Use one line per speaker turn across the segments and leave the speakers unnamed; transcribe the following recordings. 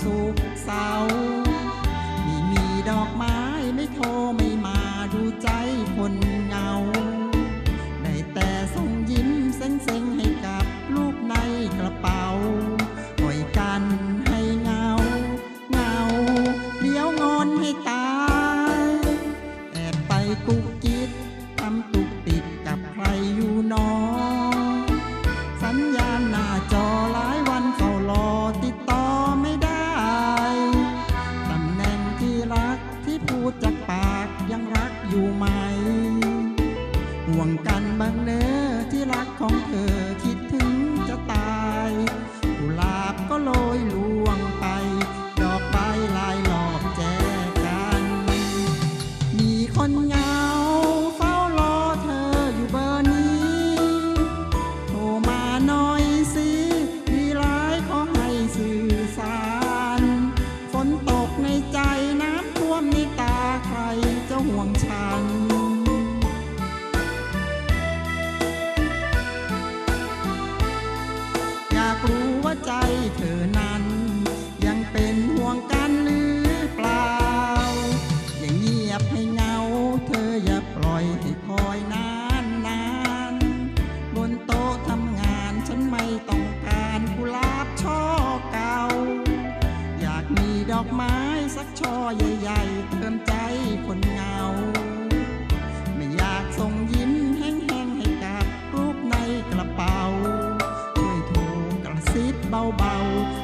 สุขเสาร์ไม่มีดอกไม้ไม่โทรไม่มาดูใจคนเหงา ได้แต่ส่งยิ้มเซ็งๆให้กับลูกในกระเป๋าปล่อยกันให้เหงาเหงาเดี๋ยวงอนให้ตายแอบไปกุ๊ก พูดจากปากยังรักอยู่ไหม ห่วงกันบ้างเนอที่รักของเธอ ใจเธอนั้น ยังเป็นห่วงกันหรือเปล่า อย่างเงียบให้เงา เธออย่าปล่อยให้คอยนานนานบนโต๊ะทำงานฉันไม่ต้องการกุหลาบช่อเก่า อยากมีดอกไม้สักช่อใหญ่ ๆเติมใจคนเหงา ซิบ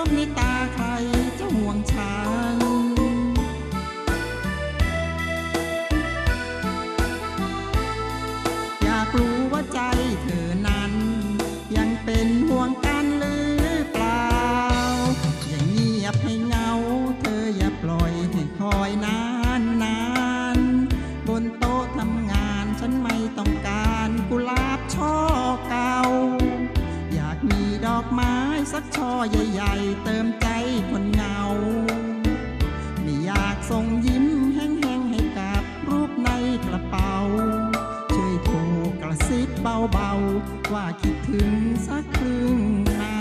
วมในตาใครจะห่วงฉันอยากรู้ว่าใจเธอนั้น ยังเป็นห่วงกัน ช่อใหญ่ๆ เติมใจคนเหงา ไม่อยากส่งยิ้มแห้งๆ ให้กับรูปในกระเป๋า ช่วยโทรกระซิบเบาๆ ว่าคิดถึงสักครึ่งนา